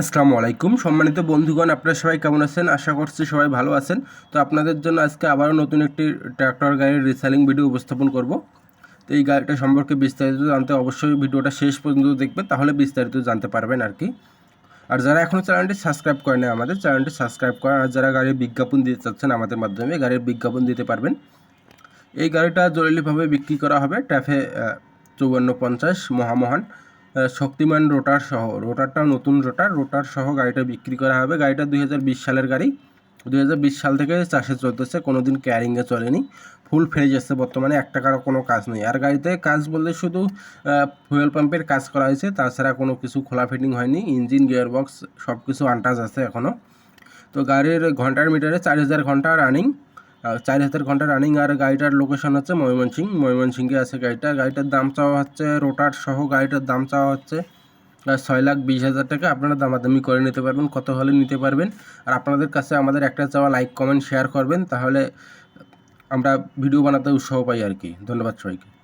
আসসালামু আলাইকুম। সম্মানিত বন্ধুগণ, আপনারা সবাই কেমন আছেন? আশা করছি সবাই ভালো আছেন। তো আপনাদের জন্য আজকে আবারও নতুন একটি ট্র্যাক্টর গাড়ির রিসেলিং ভিডিও উপস্থাপন করব। তো এই গাড়িটা সম্পর্কে বিস্তারিত জানতে অবশ্যই ভিডিওটা শেষ পর্যন্ত দেখবেন, তাহলে বিস্তারিত জানতে পারবেন আর কি। আর যারা এখনও চ্যানেলটি সাবস্ক্রাইব করেন আমাদের চ্যানেলটি সাবস্ক্রাইব করেন। আর যারা গাড়ির বিজ্ঞাপন দিতে চাচ্ছেন, আমাদের মাধ্যমে গাড়ির বিজ্ঞাপন দিতে পারবেন। এই গাড়িটা জরুরিভাবে বিক্রি করা হবে ট্যাফে চৌবান্ন পঞ্চাশ মহামহান। শক্তিমান রোটার সহ, রোটারটা নতুন রোটার রোটার সহ গাড়িটা বিক্রি করা হবে। গাড়িটা দুই হাজার বিশ সালের গাড়ি। দু হাজার বিশ সাল থেকে চাষে চলতেছে কোনো দিন ক্যারিংয়ে চলেনি। ফুল ফ্রেজ আছে বর্তমানে, এক টাকারও কোনো কাজ নেই। আর গাড়িতে কাজ বললে শুধু ফুয়েল পাম্পের কাজ করা হয়েছে, তাছাড়া কোনো কিছু খোলা ফিটিং হয়নি। ইঞ্জিন গিয়ার বক্স সব কিছু আনটাজ আছে এখনও তো গাড়ির ঘণ্টার মিটারে চার হাজার ঘণ্টা রানিং চার হাজার ঘণ্টা রানিং আর গাড়িটার লোকেশন হচ্ছে ময়মনসিং ময়মনসিংহে আছে গাড়িটা। গাড়িটার দাম চাওয়া হচ্ছে রোটার সহ গাড়িটার দাম চাওয়া হচ্ছে ছয় লাখ বিশ হাজার টাকা। আপনারা দামাদামি করে নিতে পারবেন, কত হলে নিতে পারবেন। আর আপনাদের কাছে আমাদের একটা চাওয়া লাইক কমেন্ট শেয়ার করবেন, তাহলে আমরা ভিডিও বানাতে উৎসাহ পাই আর কি। ধন্যবাদ সবাইকে।